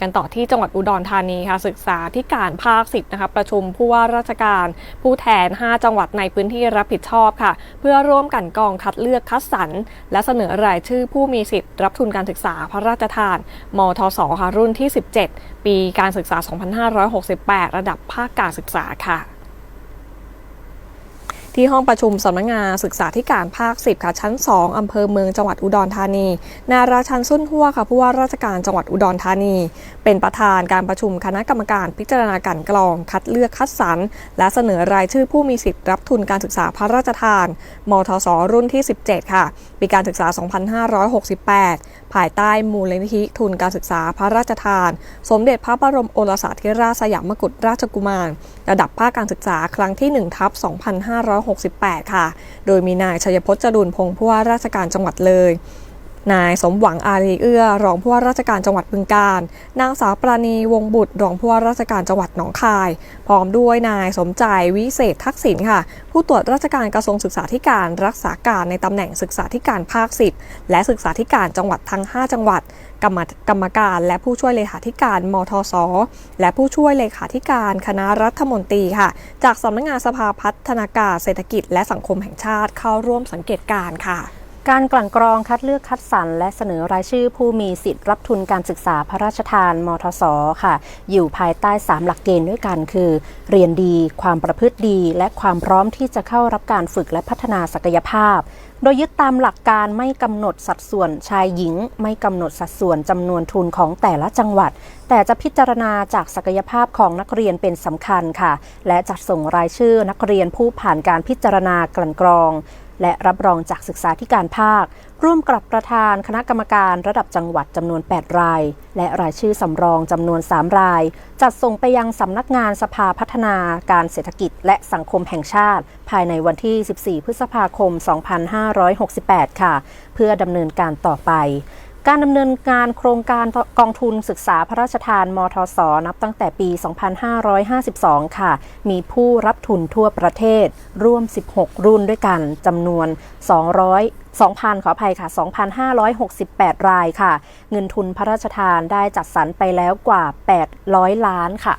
กันต่อที่จังหวัดอุดรธานีค่ะศึกษาที่การภาคสิบนะคะประชุมผู้ว่าราชการ ผู้แทน 5 จังหวัดในพื้นที่รับผิดชอบค่ะ เพื่อร่วมกันกองคัดเลือกคัดสรรและเสนอรายชื่อผู้มีสิทธิ์รับทุนการศึกษาพระราชทาน มทศค่ะรุ่นที่ 17 ปีการศึกษา 2568 ระดับภาคการศึกษาค่ะ ที่ห้องประชุมสำนักงานศึกษาธิการภาค 10 ค่ะ ชั้น 2 อำเภอเมืองจังหวัดอุดรธานี นาราชันสุนหัวค่ะผู้ว่าราชการจังหวัดอุดรธานี เป็นประธานการประชุมคณะกรรมการพิจารณาการกรอง คัดเลือกคัดสรรและเสนอรายชื่อผู้มีสิทธิ์รับทุนการศึกษาพระราชทาน มทศรุ่นที่ 17 ค่ะ ปีการศึกษา 2568 ภายใต้มูลนิธิทุนการศึกษาพระราชทาน สมเด็จพระบรมโอรสาธิราชสยามกุฎราชกุมาร ระดับภาคการศึกษาครั้งที่1ทับ2568 ค่ะ โดยมีนายชัยพจน์จรุนพงศ์ผู้ว่าราชการจังหวัดเลย นายสมหวังอารีเอื้อ รองผู้ว่าราชการจังหวัดบึงกาฬนางสาวปราณีวงบุตร รองผู้ว่าราชการจังหวัดหนองคาย พร้อมด้วยนายสมใจวิเศษทักษิณค่ะ ผู้ตรวจราชการกระทรวงศึกษาธิการรักษาการในตำแหน่งศึกษาธิการภาค 10 และศึกษาธิการจังหวัดทั้ง 5 จังหวัดกรรมกรรมการ และผู้ช่วยเลขาธิการมทศและผู้ช่วยเลขาธิการคณะรัฐมนตรีค่ะ จากสำนักงานสภาพัฒนาการเศรษฐกิจ และสังคมแห่งชาติเข้าร่วมสังเกตการ์ค่ะ การกลั่นกรองคัดเลือกคัดสรรและเสนอรายชื่อผู้มีสิทธิ์รับทุนการศึกษาพระราชทาน มทศค่ะ อยู่ภายใต้ 3 หลักเกณฑ์ด้วยกันคือ เรียนดี ความประพฤติดี และความพร้อมที่จะเข้ารับการฝึกและพัฒนาศักยภาพ โดยยึดตามหลักการไม่กำหนดสัดส่วนชายหญิง ไม่กำหนดสัดส่วนจำนวนทุนของแต่ละจังหวัด แต่จะพิจารณาจากศักยภาพของนักเรียนเป็นสำคัญค่ะ และจัดส่งรายชื่อนักเรียนผู้ผ่านการพิจารณากลั่นกรอง และรับรองจากศึกษาธิการภาค ร่วมกับประธานคณะกรรมการระดับจังหวัดจำนวน 8 ราย และรายชื่อสำรองจำนวน 3 ราย จัดส่งไปยังสำนักงานสภาพัฒนาการเศรษฐกิจ และสังคมแห่งชาติ ภายในวันที่ 14 พฤษภาคม 2568 ค่ะ เพื่อดำเนินการต่อไป การดำเนินการโครงการกองทุนศึกษาพระราชทานมทศนับตั้งแต่ปี 2552 ค่ะ มีผู้รับทุนทั่วประเทศร่วม 16 รุ่นด้วยกันจำนวน 200 2,000 ขออภัยค่ะ 2,568 รายค่ะ เงินทุนพระราชทานได้จัดสรรไปแล้วกว่า 800 ล้านค่ะ